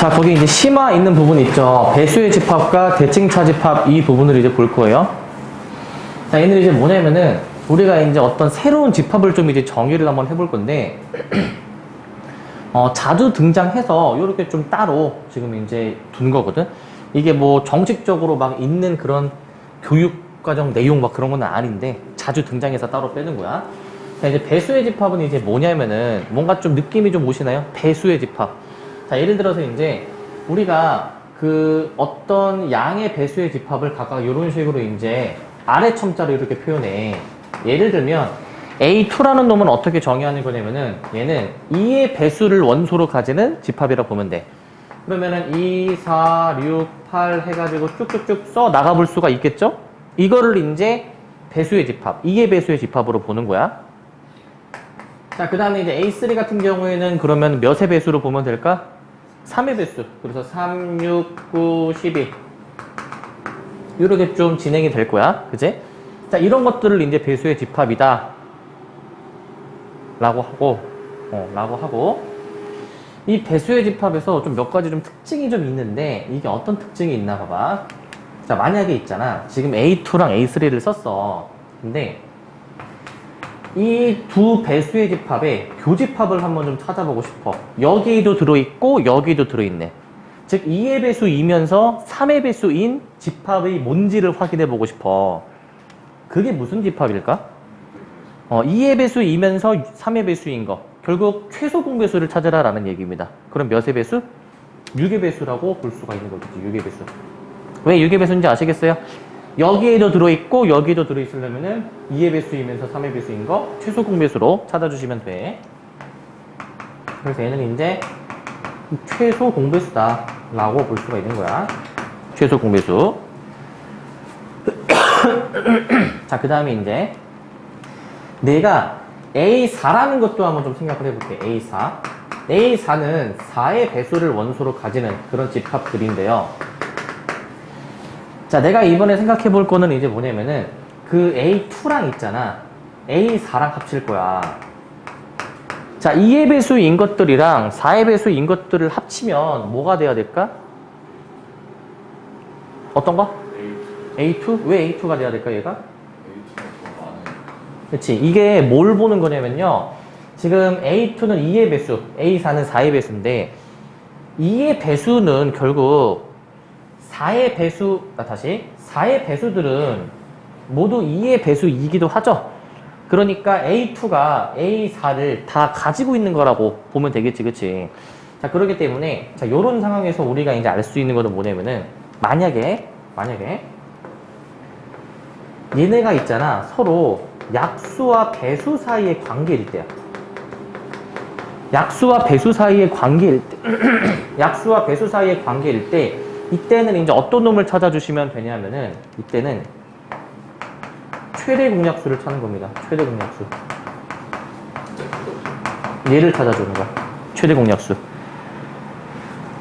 자, 거기 이제 심화 있는 부분 있죠. 배수의 집합과 대칭차 집합 이 부분을 이제 볼 거예요. 자, 얘는 이제 뭐냐면은 우리가 이제 어떤 새로운 집합을 좀 이제 정의를 한번 해볼 건데 어, 자주 등장해서 이렇게 좀 따로 지금 이제 둔 거거든. 이게 뭐 정식적으로 막 있는 그런 교육과정 내용 막 그런 건 아닌데 자주 등장해서 따로 빼는 거야. 자, 이제 배수의 집합은 이제 뭐냐면은 뭔가 좀 느낌이 좀 오시나요? 배수의 집합. 자, 예를 들어서 이제 우리가 그 어떤 양의 배수의 집합을 각각 이런 식으로 이제 아래 첨자로 이렇게 표현해. 예를 들면 A2라는 놈은 어떻게 정의하는 거냐면은 얘는 2의 배수를 원소로 가지는 집합이라고 보면 돼. 그러면은 2, 4, 6, 8 해가지고 쭉쭉쭉 써 나가볼 수가 있겠죠? 이거를 이제 배수의 집합, 2의 배수의 집합으로 보는 거야. 자, 그 다음에 이제 A3 같은 경우에는 그러면 몇의 배수로 보면 될까? 3의 배수. 그래서 3, 6, 9, 12. 이렇게 좀 진행이 될 거야. 그지? 자, 이런 것들을 이제 배수의 집합이다. 라고 하고, 어, 라고 하고. 이 배수의 집합에서 좀 몇 가지 좀 특징이 좀 있는데, 이게 어떤 특징이 있나 봐봐. 자, 만약에 있잖아. 지금 A2랑 A3를 썼어. 근데, 이 두 배수의 집합의 교집합을 한번 좀 찾아보고 싶어. 여기도 들어있고, 여기도 들어있네. 즉, 2의 배수이면서 3의 배수인 집합의 뭔지를 확인해 보고 싶어. 그게 무슨 집합일까? 어, 2의 배수이면서 3의 배수인 거. 결국 최소 공배수를 찾으라라는 얘기입니다. 그럼 몇의 배수? 6의 배수라고 볼 수가 있는 거겠지, 6의 배수. 왜 6의 배수인지 아시겠어요? 여기에도 들어있고 여기도 들어있으려면은 2의 배수이면서 3의 배수인 거 최소 공배수로 찾아주시면 돼. 그래서 얘는 이제 최소 공배수다 라고 볼 수가 있는 거야. 최소 공배수. 자, 그 다음에 이제 내가 A4라는 것도 한번 좀 생각을 해볼게. A4. A4는 4의 배수를 원소로 가지는 그런 집합들인데요. 자, 내가 이번에 생각해 볼 거는 이제 뭐냐면은 그 A2랑 있잖아. A4랑 합칠 거야. 자, 2의 배수인 것들이랑 4의 배수인 것들을 합치면 뭐가 돼야 될까? 어떤 거? A2? 왜 A2가 돼야 될까, 얘가? 그렇지. 이게 뭘 보는 거냐면요. 지금 A2는 2의 배수, A4는 4의 배수인데 2의 배수는 결국 4의 배수, 아, 다시 4의 배수들은 모두 2의 배수이기도 하죠. 그러니까 A2가 A4를 다 가지고 있는 거라고 보면 되겠지, 그치? 자, 그렇기 때문에, 자, 요런 상황에서 우리가 이제 알 수 있는 거는 뭐냐면은, 만약에, 만약에, 얘네가 있잖아. 서로 약수와 배수 사이의 관계일 때야. 약수와 배수 사이의 관계일 때, 약수와 배수 사이의 관계일 때, 이때는 이제 어떤 놈을 찾아주시면 되냐면은, 이때는 최대 공약수를 찾는 겁니다. 최대 공약수. 얘를 찾아주는 거야. 최대 공약수.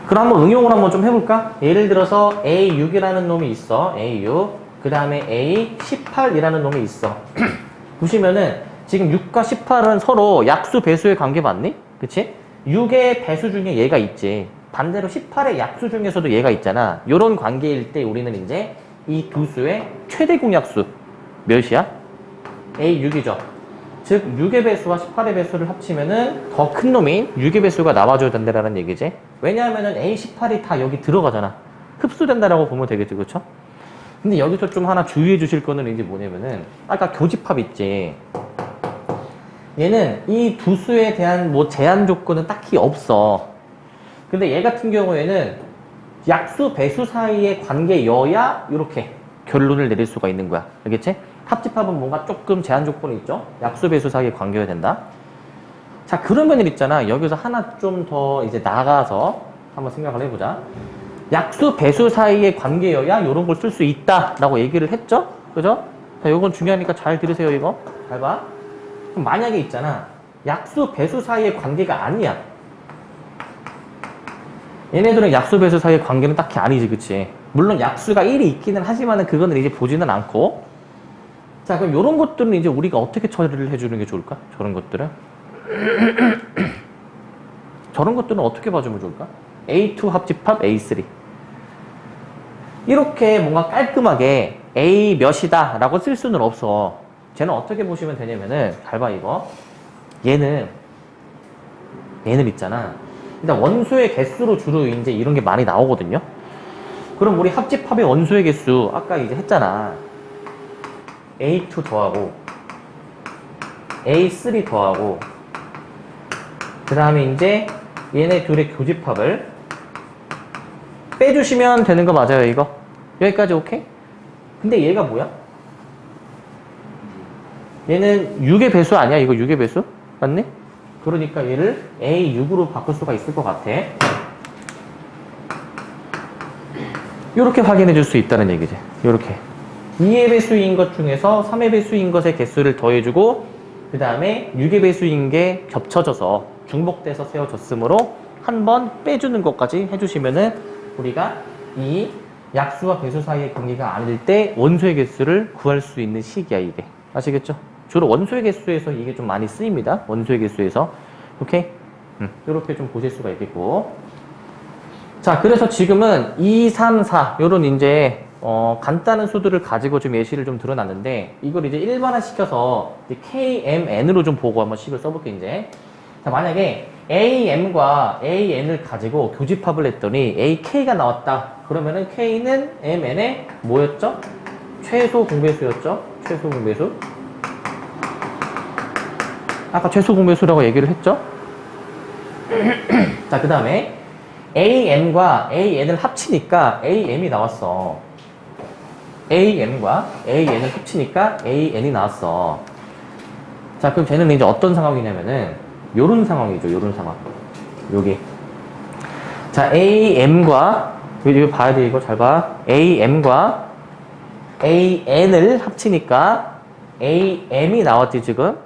그럼 한번 응용을 한번 좀 해볼까? 예를 들어서 A6이라는 놈이 있어. A6. 그 다음에 A18이라는 놈이 있어. 보시면은 지금 6과 18은 서로 약수 배수의 관계 맞니? 그치? 6의 배수 중에 얘가 있지. 반대로 18의 약수 중에서도 얘가 있잖아. 요런 관계일 때 우리는 이제 이 두 수의 최대 공약수 몇이야? A6이죠. 즉 6의 배수와 18의 배수를 합치면은 더 큰 놈인 6의 배수가 나와줘야 된다라는 얘기지. 왜냐하면은 A18이 다 여기 들어가잖아. 흡수된다라고 보면 되겠지, 그렇죠? 근데 여기서 좀 하나 주의해 주실 거는 이제 뭐냐면은 아까 교집합 있지. 얘는 이 두 수에 대한 뭐 제한 조건은 딱히 없어. 근데 얘 같은 경우에는 약수 배수 사이의 관계여야 이렇게 결론을 내릴 수가 있는 거야. 알겠지? 합집합은 뭔가 조금 제한 조건이 있죠. 약수 배수 사이의 관계여야 된다. 자, 그러면 있잖아. 여기서 하나 좀 더 이제 나가서 한번 생각을 해보자. 약수 배수 사이의 관계여야 이런 걸 쓸 수 있다라고 얘기를 했죠? 그죠? 자, 요건 중요하니까 잘 들으세요, 이거. 잘 봐. 그럼 만약에 있잖아. 약수 배수 사이의 관계가 아니야. 얘네들은 약수 배수 사이의 관계는 딱히 아니지, 그치? 물론 약수가 1이 있기는 하지만은 그거는 이제 보지는 않고. 자, 그럼 이런 것들은 이제 우리가 어떻게 처리를 해주는 게 좋을까? 저런 것들은. 저런 것들은 어떻게 봐주면 좋을까? A2 합집합 A3. 이렇게 뭔가 깔끔하게 A 몇이다 라고 쓸 수는 없어. 쟤는 어떻게 보시면 되냐면은, 잘 봐, 이거. 얘는, 얘는 있잖아. 일단 원소의 개수로 주로 이제 이런 게 많이 나오거든요. 그럼 우리 합집합의 원소의 개수, 아까 이제 했잖아. A2 더하고, A3 더하고, 그 다음에 이제 얘네 둘의 교집합을 빼주시면 되는 거 맞아요, 이거? 여기까지 오케이? 근데 얘가 뭐야? 얘는 6의 배수 아니야? 이거 6의 배수? 맞니? 그러니까 얘를 A6으로 바꿀 수가 있을 것 같아. 이렇게 확인해 줄 수 있다는 얘기지. 이렇게. 2의 배수인 것 중에서 3의 배수인 것의 개수를 더해주고, 그 다음에 6의 배수인 게 겹쳐져서 중복돼서 세워졌으므로 한 번 빼주는 것까지 해주시면은 우리가 이 약수와 배수 사이의 관계가 아닐 때 원소의 개수를 구할 수 있는 식이야, 이게. 아시겠죠? 주로 원소의 개수에서 이게 좀 많이 쓰입니다. 원소의 개수에서. 오케이? 음, 이렇게 좀 보실 수가 있겠고. 자, 그래서 지금은 2, 3, 4, 요런 이제, 어, 간단한 수들을 가지고 좀 예시를 좀 드러났는데, 이걸 이제 일반화 시켜서 KMN으로 좀 보고 한번 식을 써볼게, 이제. 자, 만약에 AM과 AN을 가지고 교집합을 했더니 AK가 나왔다. 그러면은 K는 MN의 뭐였죠? 최소 공배수였죠? 최소 공배수. 아까 최소 공배수라고 얘기를 했죠? 자, 그 다음에 AM과 AN을 합치니까 AM이 나왔어. AM과 AN을 합치니까 AN이 나왔어. 자, 그럼 쟤는 이제 어떤 상황이냐면은, 요런 상황이죠, 요런 상황. 요게. 자, AM과, 이거 봐야 돼, 이거 잘 봐. AM과 AN을 합치니까 AM이 나왔지, 지금?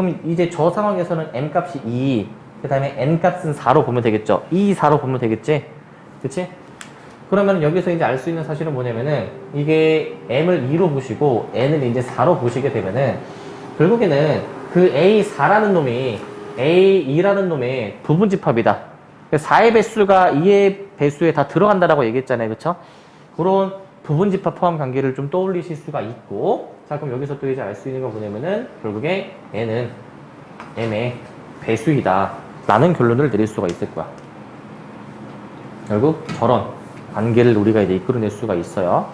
그럼 이제 저 상황에서는 M 값이 2, 그 다음에 N 값은 4로 보면 되겠죠? 2, 4로 보면 되겠지? 그치? 그러면 여기서 이제 알 수 있는 사실은 뭐냐면은 이게 M을 2로 보시고 N을 이제 4로 보시게 되면은 결국에는 그 A4라는 놈이 A2라는 놈의 부분집합이다. 4의 배수가 2의 배수에 다 들어간다라고 얘기했잖아요. 그쵸? 그런 부분집합 포함 관계를 좀 떠올리실 수가 있고 자 그럼 여기서 또 이제 알 수 있는 건 뭐냐면은 결국에 N은 M의 배수이다 라는 결론을 내릴 수가 있을 거야. 결국 저런 관계를 우리가 이제 이끌어낼 수가 있어요.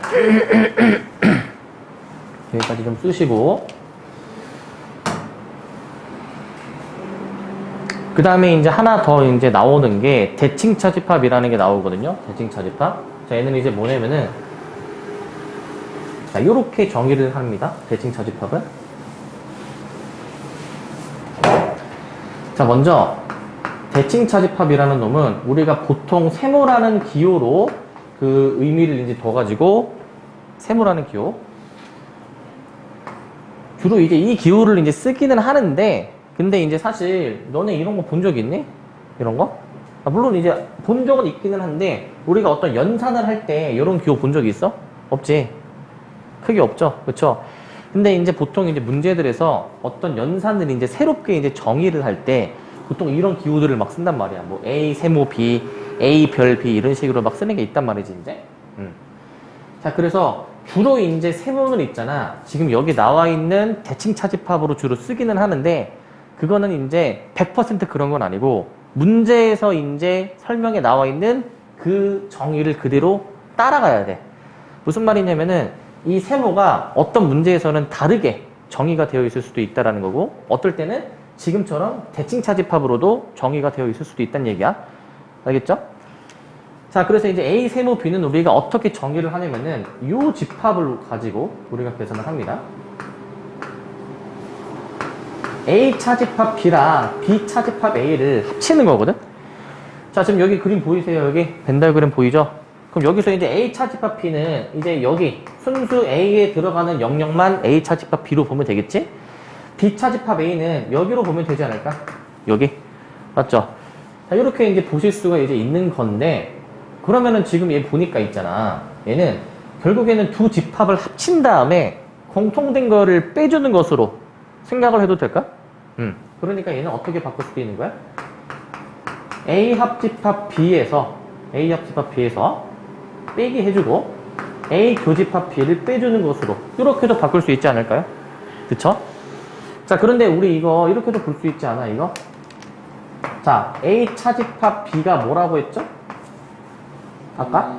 여기까지 좀 쓰시고 그 다음에 이제 하나 더 이제 나오는 게 대칭 차 집합이라는 게 나오거든요. 대칭 차 집합. 자, 얘는 이제 뭐냐면은 자, 요렇게 정의를 합니다. 대칭 차집합은. 자, 먼저 대칭 차집합이라는 놈은 우리가 보통 세모라는 기호로 그 의미를 이제 둬가지고 세모라는 기호 주로 이제 이 기호를 이제 쓰기는 하는데 근데 이제 사실 너네 이런 거 본 적 있니? 이런 거? 아, 물론 이제 본 적은 있기는 한데 우리가 어떤 연산을 할 때 이런 기호 본 적 있어? 없지. 크게 없죠. 그렇죠? 근데 이제 보통 이제 문제들에서 어떤 연산을 이제 새롭게 이제 정의를 할 때 보통 이런 기호들을 막 쓴단 말이야. 뭐 A 세모 B, A 별 B 이런 식으로 막 쓰는 게 있단 말이지 이제. 음. 자 그래서 주로 이제 세모는 있잖아. 지금 여기 나와 있는 대칭 차집합으로 주로 쓰기는 하는데 그거는 이제 100% 그런 건 아니고 문제에서 이제 설명에 나와 있는 그 정의를 그대로 따라가야 돼. 무슨 말이냐면은 이 세모가 어떤 문제에서는 다르게 정의가 되어 있을 수도 있다라는 거고 어떨 때는 지금처럼 대칭 차집합으로도 정의가 되어 있을 수도 있다는 얘기야. 알겠죠? 자, 그래서 이제 A 세모 B는 우리가 어떻게 정의를 하냐면은 이 집합을 가지고 우리가 계산을 합니다. A 차집합 B랑 B 차집합 A를 합치는 거거든. 자, 지금 여기 그림 보이세요? 여기 벤달 그램 보이죠? 그럼 여기서 이제 A 차 집합 B는 이제 여기 순수 A에 들어가는 영역만 A 차 집합 B로 보면 되겠지? B 차 집합 A는 여기로 보면 되지 않을까? 여기. 맞죠? 자, 이렇게 이제 보실 수가 이제 있는 건데, 그러면은 지금 얘 보니까 있잖아. 얘는 결국에는 두 집합을 합친 다음에 공통된 거를 빼주는 것으로 생각을 해도 될까? 음. 그러니까 얘는 어떻게 바꿀 수도 있는 거야? A 합집합 B에서 A 합집합 B에서 빼기 해주고 A 교집합 B를 빼주는 것으로 이렇게도 바꿀 수 있지 않을까요? 그쵸? 자 그런데 우리 이거 이렇게도 볼 수 있지 않아 이거? 자 A 차집합 B가 뭐라고 했죠? 아까?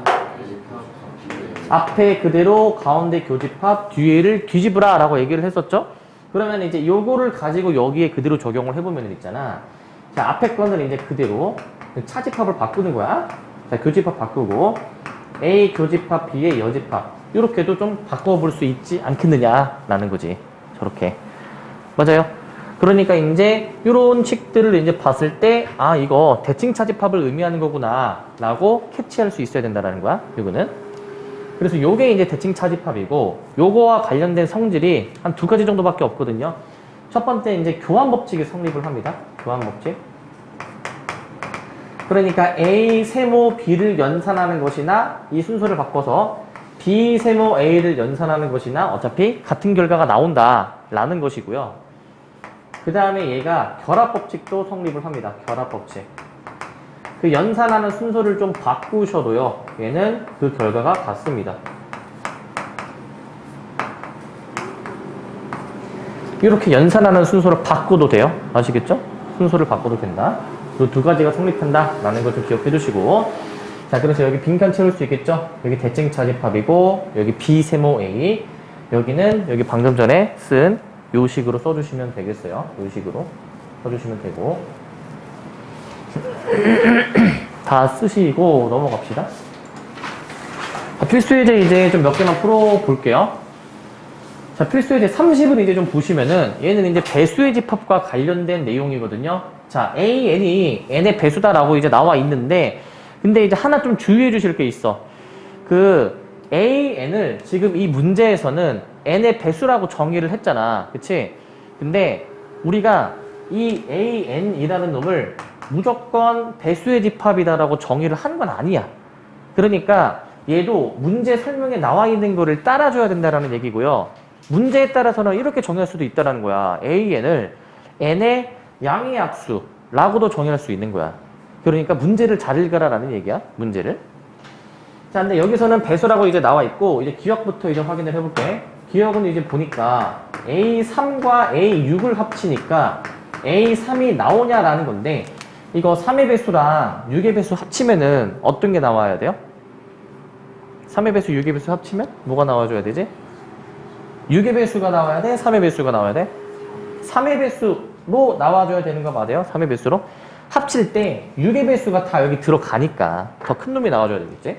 앞에 그대로 가운데 교집합 뒤에를 뒤집으라 라고 얘기를 했었죠? 그러면 이제 요거를 가지고 여기에 그대로 적용을 해보면 있잖아. 자, 앞에 거는 이제 그대로 차집합을 바꾸는 거야. 자, 교집합 바꾸고 A 교집합 B의 여집합 이렇게도 좀 바꿔볼 수 있지 않겠느냐라는 거지. 저렇게. 맞아요. 그러니까 이제 이런 칙들을 이제 봤을 때 아 이거 대칭 차집합을 의미하는 거구나라고 캐치할 수 있어야 된다라는 거야. 이거는. 그래서 요게 이제 대칭 차집합이고 요거와 관련된 성질이 한 두 가지 정도밖에 없거든요. 첫 번째 이제 교환 법칙이 성립을 합니다. 교환 법칙. 그러니까 A 세모 B를 연산하는 것이나 이 순서를 바꿔서 B 세모 A를 연산하는 것이나 어차피 같은 결과가 나온다라는 것이고요. 그 다음에 얘가 결합 법칙도 성립을 합니다. 결합 법칙. 그 연산하는 순서를 좀 바꾸셔도요. 얘는 그 결과가 같습니다. 이렇게 연산하는 순서를 바꿔도 돼요. 아시겠죠? 순서를 바꿔도 된다. 이 두 가지가 성립한다라는 걸 좀 기억해 두시고. 자, 그래서 여기 빈칸 채울 수 있겠죠? 여기 대칭 차집합이고, 여기 비세모 A. 여기는 여기 방금 전에 쓴 요 식으로 써주시면 되겠어요. 요 식으로 써주시면 되고. 다 쓰시고 넘어갑시다. 자, 필수 예제 이제 좀 몇 개만 풀어볼게요. 자, 필수 예제 30을 이제 좀 보시면은 얘는 이제 배수의 집합과 관련된 내용이거든요. 자, A, N이 N의 배수다라고 이제 나와 있는데 근데 이제 하나 좀 주의해 주실 게 있어. 그 A, N을 지금 이 문제에서는 N의 배수라고 정의를 했잖아. 그치? 근데 우리가 이 A, N이라는 놈을 무조건 배수의 집합이다라고 정의를 한 건 아니야. 그러니까 얘도 문제 설명에 나와 있는 거를 따라줘야 된다라는 얘기고요. 문제에 따라서는 이렇게 정의할 수도 있다라는 거야. A, N을 N의 양의 약수라고도 정의할 수 있는 거야. 그러니까 문제를 잘 읽어라라는 얘기야. 문제를. 자, 근데 여기서는 배수라고 이제 나와 있고 이제 기억부터 이제 확인을 해볼게. 기억은 이제 보니까 A3과 A6을 합치니까 A3이 나오냐라는 건데 이거 3의 배수랑 6의 배수 합치면은 어떤 게 나와야 돼요? 3의 배수, 6의 배수 합치면 뭐가 나와줘야 되지? 6의 배수가 나와야 돼? 3의 배수가 나와야 돼? 3의 배수 로 나와줘야 되는 거 맞아요? 3의 배수로? 합칠 때 6의 배수가 다 여기 들어가니까 더 큰 놈이 나와줘야 되겠지?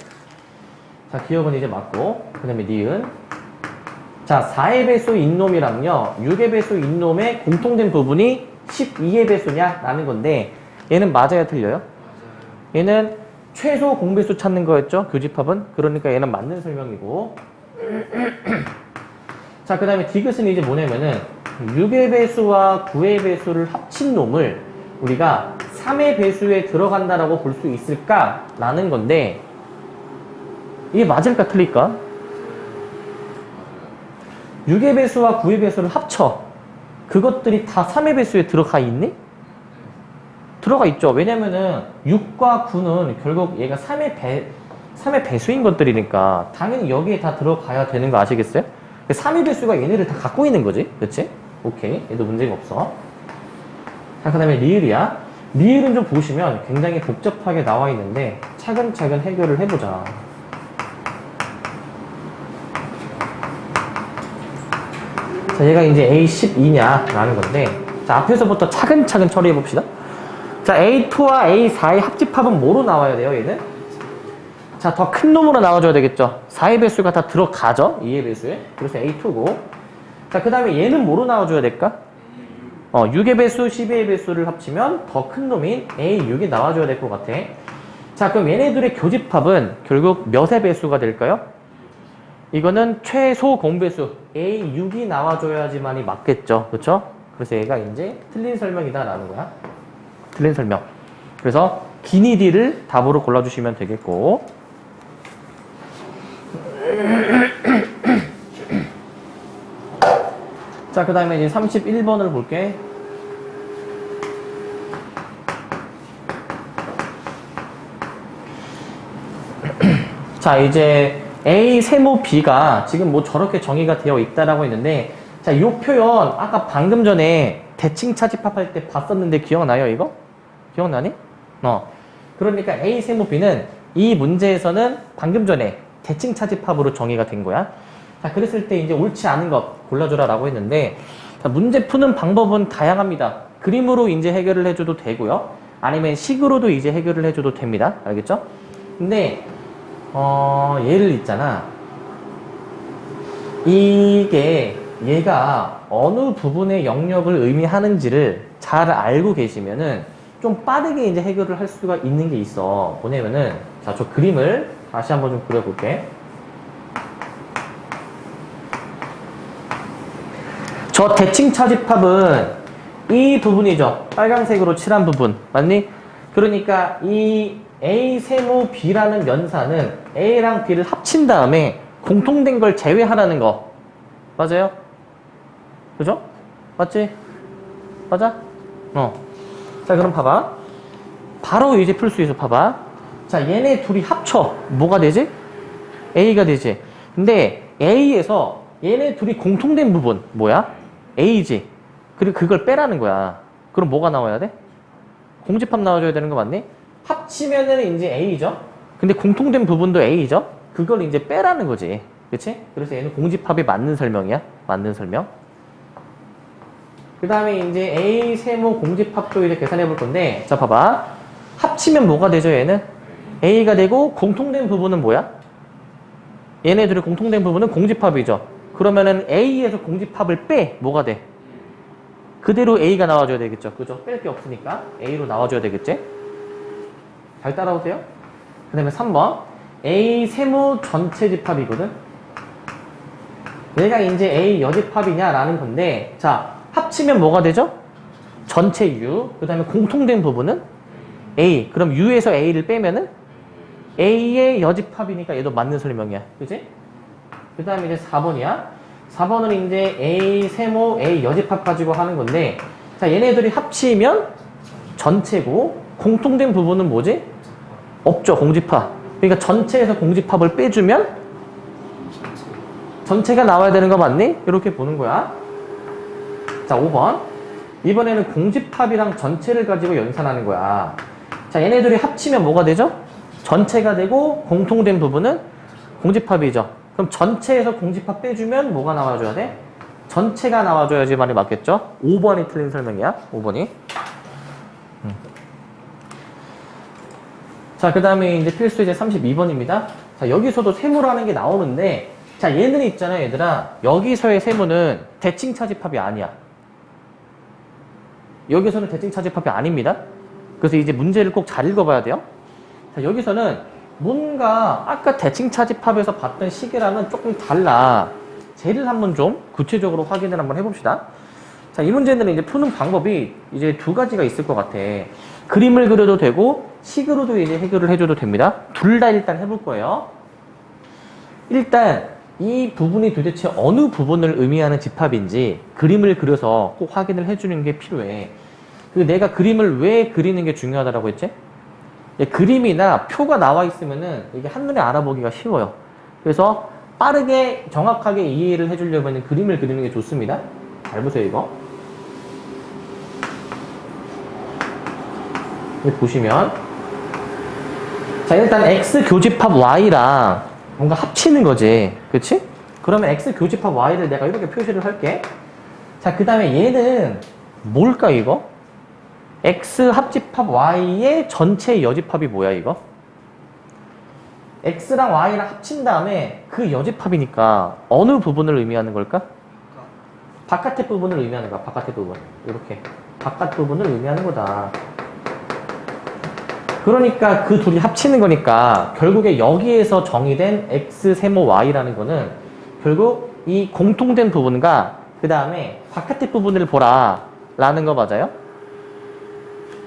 자, 기억은 이제 맞고, 그 다음에 니은. 자, 4의 배수 인놈이랑요, 6의 배수 인놈의 공통된 부분이 12의 배수냐? 라는 건데, 얘는 맞아야 틀려요? 얘는 최소 공배수 찾는 거였죠? 교집합은? 그러니까 얘는 맞는 설명이고. 자, 그 다음에 디귿은 이제 뭐냐면은, 6의 배수와 9의 배수를 합친 놈을 우리가 3의 배수에 들어간다라고 볼 수 있을까? 라는 건데, 이게 맞을까 틀릴까? 6의 배수와 9의 배수를 합쳐. 그것들이 다 3의 배수에 들어가 있니? 들어가 있죠. 왜냐면은 6과 9는 결국 얘가 3의 배, 3의 배수인 것들이니까 당연히 여기에 다 들어가야 되는 거 아시겠어요? 3의 배수가 얘네를 다 갖고 있는 거지. 그치? 오케이. 얘도 문제가 없어. 자, 그 다음에 리을이야. 리을은 좀 보시면 굉장히 복잡하게 나와 있는데 차근차근 해결을 해보자. 자, 얘가 이제 A12냐? 라는 건데, 자, 앞에서부터 차근차근 처리해 봅시다. 자, A2와 A4의 합집합은 뭐로 나와야 돼요, 얘는? 자, 더 큰 놈으로 나와줘야 되겠죠. 4의 배수가 다 들어가죠, 2의 배수에. 그래서 A2고. 자, 그 다음에 얘는 뭐로 나와줘야 될까? 어, 6의 배수, 12의 배수를 합치면 더 큰 놈인 A6이 나와줘야 될 것 같아. 자, 그럼 얘네들의 교집합은 결국 몇의 배수가 될까요? 이거는 최소 공배수 A6이 나와줘야지만이 맞겠죠. 그렇죠? 그래서 얘가 이제 틀린 설명이다라는 거야. 틀린 설명. 그래서 기니 D를 답으로 골라주시면 되겠고 자, 그 다음에 이제 31번을 볼게. 자, 이제 A 세모 B가 지금 뭐 저렇게 정의가 되어 있다라고 했는데, 자, 요 표현 아까 방금 전에 대칭 차집합할 때 봤었는데 기억나요, 이거? 기억나니? 어. 그러니까 A 세모 B는 이 문제에서는 방금 전에 대칭 차집합으로 정의가 된 거야. 자, 그랬을 때 이제 옳지 않은 것 골라줘라 라고 했는데, 자, 문제 푸는 방법은 다양합니다. 그림으로 이제 해결을 해줘도 되고요. 아니면 식으로도 이제 해결을 해줘도 됩니다. 알겠죠? 근데, 어, 얘를 있잖아. 이게 얘가 어느 부분의 영역을 의미하는지를 잘 알고 계시면은 좀 빠르게 이제 해결을 할 수가 있는 게 있어. 뭐냐면은, 자, 저 그림을 다시 한번 좀 그려볼게. 저 대칭 차 집합은 이 부분이죠. 빨간색으로 칠한 부분. 맞니? 그러니까 이 A 세모 B라는 연산은 A랑 B를 합친 다음에 공통된 걸 제외하라는 거. 맞아요? 그죠? 맞지? 맞아? 어. 자, 그럼 봐봐. 바로 이제 풀 수 있어. 봐봐. 자, 얘네 둘이 합쳐. 뭐가 되지? A가 되지. 근데 A에서 얘네 둘이 공통된 부분 뭐야? A지. 그리고 그걸 빼라는 거야. 그럼 뭐가 나와야 돼? 공집합 나와줘야 되는 거 맞니? 합치면은 이제 A죠. 근데 공통된 부분도 A죠. 그걸 이제 빼라는 거지. 그치? 그래서 얘는 공집합에 맞는 설명이야. 맞는 설명. 그 다음에 이제 A 세모 공집합도 이제 계산해 볼 건데, 자, 봐봐. 합치면 뭐가 되죠, 얘는? A가 되고, 공통된 부분은 뭐야? 얘네들의 공통된 부분은 공집합이죠. 그러면은 A에서 공집합을 빼, 뭐가 돼? 그대로 A가 나와줘야 되겠죠. 그죠? 뺄 게 없으니까 A로 나와줘야 되겠지? 잘 따라오세요? 그 다음에 3번. A 세모 전체 집합이거든? 얘가 이제 A 여집합이냐라는 건데, 자, 합치면 뭐가 되죠? 전체 U. 그 다음에 공통된 부분은 A. 그럼 U에서 A를 빼면은 A의 여집합이니까 얘도 맞는 설명이야. 그지? 그 다음에 이제 4번이야. 4번은 이제 A 세모 A 여집합 가지고 하는 건데, 자, 얘네들이 합치면 전체고, 공통된 부분은 뭐지? 없죠, 공집합. 그러니까 전체에서 공집합을 빼주면 전체가 나와야 되는 거 맞니? 이렇게 보는 거야. 자, 5번. 이번에는 공집합이랑 전체를 가지고 연산하는 거야. 자, 얘네들이 합치면 뭐가 되죠? 전체가 되고 공통된 부분은 공집합이죠. 그럼 전체에서 공집합 빼주면 뭐가 나와줘야 돼? 전체가 나와줘야지 말이 맞겠죠? 5번이 틀린 설명이야. 5번이. 음. 자, 그 다음에 이제 필수 이제 32번입니다. 자, 여기서도 세모라는 게 나오는데, 자, 얘는 있잖아, 얘들아. 여기서의 세모는 대칭 차집합이 아니야. 여기서는 대칭 차집합이 아닙니다. 그래서 이제 문제를 꼭 잘 읽어봐야 돼요. 자, 여기서는 뭔가 아까 대칭 차집합에서 봤던 시계랑은 조금 달라. 쟤를 한번 좀 구체적으로 확인을 한번 해봅시다. 자, 이 문제는 이제 푸는 방법이 이제 두 가지가 있을 것 같아. 그림을 그려도 되고, 식으로도 이제 해결을 해줘도 됩니다. 둘 다 일단 해볼 거예요. 일단, 이 부분이 도대체 어느 부분을 의미하는 집합인지 그림을 그려서 꼭 확인을 해주는 게 필요해. 그 내가 그림을 왜 그리는 게 중요하다고 했지? 예, 그림이나 표가 나와 있으면은 이게 한눈에 알아보기가 쉬워요. 그래서 빠르게 정확하게 이해를 해주려면 그림을 그리는 게 좋습니다. 잘 보세요, 이거. 보시면. 자, 일단 X 교집합 Y랑 뭔가 합치는 거지. 그치? 그러면 X 교집합 Y를 내가 이렇게 표시를 할게. 자, 그 다음에 얘는 뭘까, 이거? X 합집합 Y의 전체 여집합이 뭐야, 이거? X랑 Y랑 합친 다음에 그 여집합이니까 어느 부분을 의미하는 걸까? 바깥의 부분을 의미하는 거야, 바깥의 부분. 이렇게. 바깥 부분을 의미하는 거다. 그러니까 그 둘이 합치는 거니까 결국에 여기에서 정의된 X 세모 Y라는 거는 결국 이 공통된 부분과 그 다음에 바깥의 부분을 보라 라는 거 맞아요?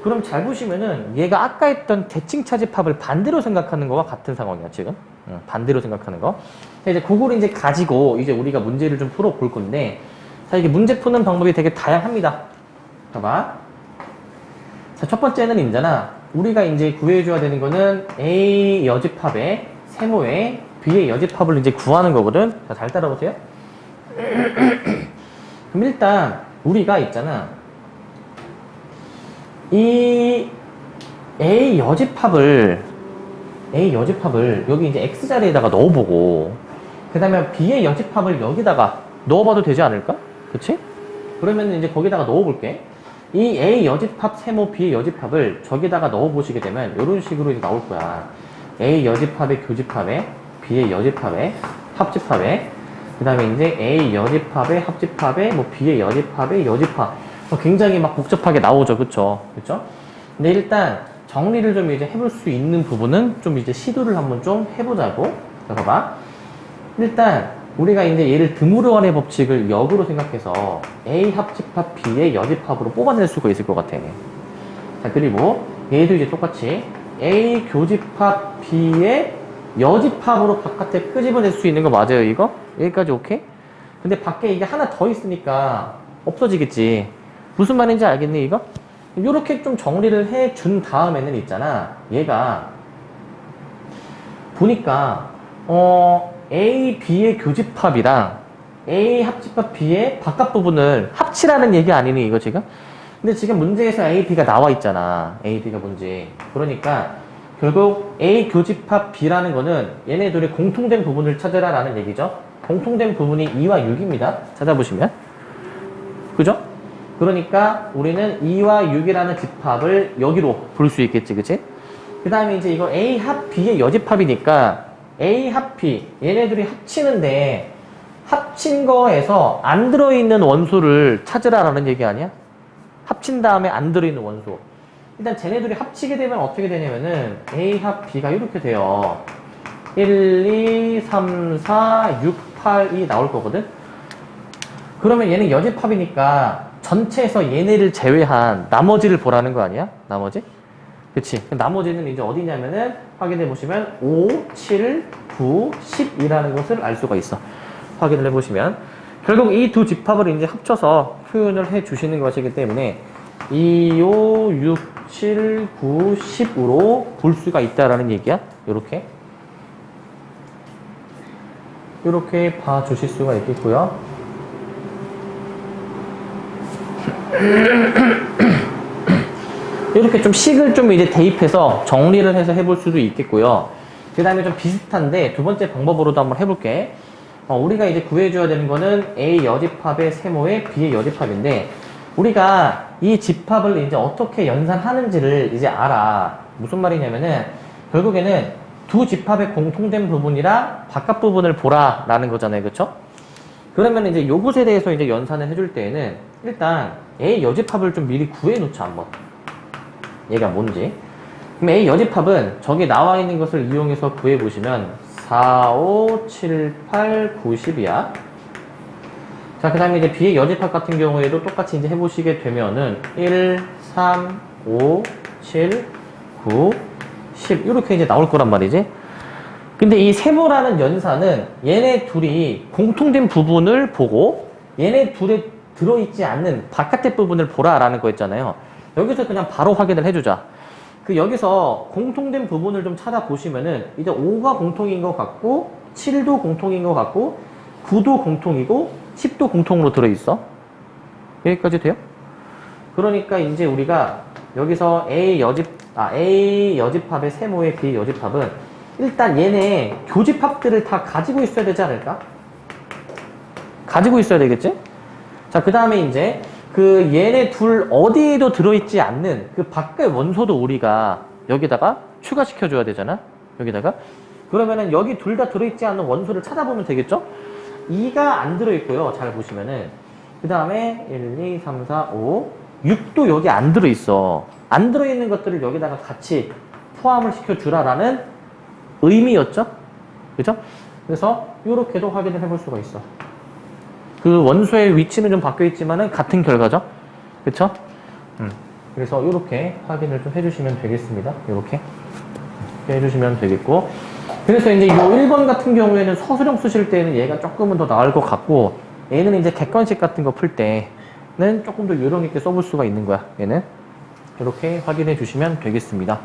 그럼 잘 보시면은 얘가 아까 했던 대칭 차집합을 반대로 생각하는 거와 같은 상황이야 지금 응, 반대로 생각하는 거. 자, 이제 그거를 이제 가지고 이제 우리가 문제를 좀 풀어 볼 건데 자 이게 문제 푸는 방법이 되게 다양합니다. 봐봐. 자첫 번째는 있잖아. 우리가 이제 구해줘야 되는 거는 A 여집합의 세모의 B의 여집합을 이제 구하는 거거든. 자, 잘 따라오세요. 그럼 일단 우리가 있잖아. 이 A 여집합을 A 여집합을 여기 이제 X 자리에다가 넣어보고 그 다음에 B의 여집합을 여기다가 넣어봐도 되지 않을까? 그치? 그러면 이제 거기다가 넣어볼게. 이 A 여집합 세모 B의 여집합을 저기다가 넣어보시게 되면 이런 식으로 이제 나올 거야. A 여집합의 교집합에 B의 여집합에 합집합에 그 다음에 이제 A 여집합의 합집합에 뭐 B의 여집합 어, 굉장히 막 복잡하게 나오죠. 그쵸? 그쵸? 근데 일단 정리를 좀 이제 해볼 수 있는 부분은 좀 이제 시도를 한번 좀 해보자고. 자, 봐봐. 일단 우리가 이제 얘를 드무르원의 법칙을 역으로 생각해서 A 합집합 B의 여집합으로 뽑아낼 수가 있을 것 같아. 자, 그리고 얘도 이제 똑같이 A 교집합 B의 여집합으로 바깥에 끄집어낼 수 있는 거 맞아요, 이거? 여기까지 오케이? 근데 밖에 이게 하나 더 있으니까 없어지겠지. 무슨 말인지 알겠니, 이거? 이렇게 좀 정리를 해 준 다음에는 있잖아. 얘가 보니까 어 A, B의 교집합이랑 A 합집합 B의 바깥 부분을 합치라는 얘기 아니니 이거 지금? 근데 지금 문제에서 A, B가 나와 있잖아. A, B가 뭔지. 그러니까 결국 A 교집합 B라는 거는 얘네 둘의 공통된 부분을 찾으라라는 얘기죠. 공통된 부분이 2와 6입니다. 찾아보시면. 그죠? 그러니까 우리는 2와 6이라는 집합을 여기로 볼수 있겠지, 그치? 그 다음에 이제 이거 A 합 B의 여집합이니까 A 합 B, 얘네들이 합치는데 합친 거에서 안 들어있는 원소를 찾으라라는 얘기 아니야? 합친 다음에 안 들어있는 원소. 일단 쟤네들이 합치게 되면 어떻게 되냐면은 A 합 B가 이렇게 돼요. 1, 2, 3, 4, 6, 8, 2 나올 거거든? 그러면 얘는 여집합이니까 전체에서 얘네를 제외한 나머지를 보라는 거 아니야? 나머지? 그치. 그 나머지는 이제 어디냐면은 확인해 보시면 5, 7, 9, 10이라는 것을 알 수가 있어. 확인을 해 보시면. 결국 이 두 집합을 이제 합쳐서 표현을 해 주시는 것이기 때문에 2, 5, 6, 7, 9, 10으로 볼 수가 있다라는 얘기야. 요렇게. 이렇게 봐 주실 수가 있겠고요. 이렇게 좀 식을 좀 이제 대입해서 정리를 해서 해볼 수도 있겠고요. 그 다음에 좀 비슷한데 두 번째 방법으로도 한번 해볼게. 어, 우리가 이제 구해줘야 되는 거는 A 여집합의 세모의 B의 여집합인데 우리가 이 집합을 이제 어떻게 연산하는지를 이제 알아. 무슨 말이냐면은 결국에는 두 집합의 공통된 부분이라 바깥 부분을 보라라는 거잖아요. 그쵸? 그러면 이제 요것에 대해서 이제 연산을 해줄 때에는 일단 A 여집합을 좀 미리 구해놓자 한번. 얘가 뭔지. 그럼 A 여집합은 저기 나와 있는 것을 이용해서 구해보시면 4, 5, 7, 8, 9, 10이야. 자, 그 다음에 이제 B의 여집합 같은 경우에도 똑같이 이제 해보시게 되면은 1, 3, 5, 7, 9, 10 이렇게 이제 나올 거란 말이지. 근데 이 세모라는 연산은 얘네 둘이 공통된 부분을 보고 얘네 둘에 들어있지 않는 바깥의 부분을 보라라는 거였잖아요. 여기서 그냥 바로 확인을 해주자. 그 여기서 공통된 부분을 좀 찾아보시면은 이제 5가 공통인 것 같고 7도 공통인 것 같고 9도 공통이고 10도 공통으로 들어있어. 여기까지 돼요? 그러니까 이제 우리가 여기서 A 여집, 아, A 여집합의 세모의 B 여집합은 일단 얘네 교집합들을 다 가지고 있어야 되지 않을까? 가지고 있어야 되겠지? 자, 그 다음에 이제 그 얘네 둘 어디에도 들어있지 않는 그 밖의 원소도 우리가 여기다가 추가시켜줘야 되잖아? 여기다가. 그러면은 여기 둘 다 들어있지 않는 원소를 찾아보면 되겠죠? 2가 안 들어있고요. 잘 보시면은. 그 다음에 1, 2, 3, 4, 5, 6도 여기 안 들어있어. 안 들어있는 것들을 여기다가 같이 포함을 시켜주라라는 의미였죠? 그죠? 그래서 이렇게도 확인을 해볼 수가 있어. 그 원소의 위치는 좀 바뀌어 있지만은 같은 결과죠. 그쵸? 음. 그래서 이렇게 확인을 좀 해주시면 되겠습니다. 이렇게 해주시면 되겠고. 그래서 이제 이 1번 같은 경우에는 서술형 쓰실 때는 얘가 조금은 더 나을 것 같고, 얘는 이제 객관식 같은 거 풀 때는 조금 더 요령 있게 써볼 수가 있는 거야. 얘는. 이렇게 확인해 주시면 되겠습니다.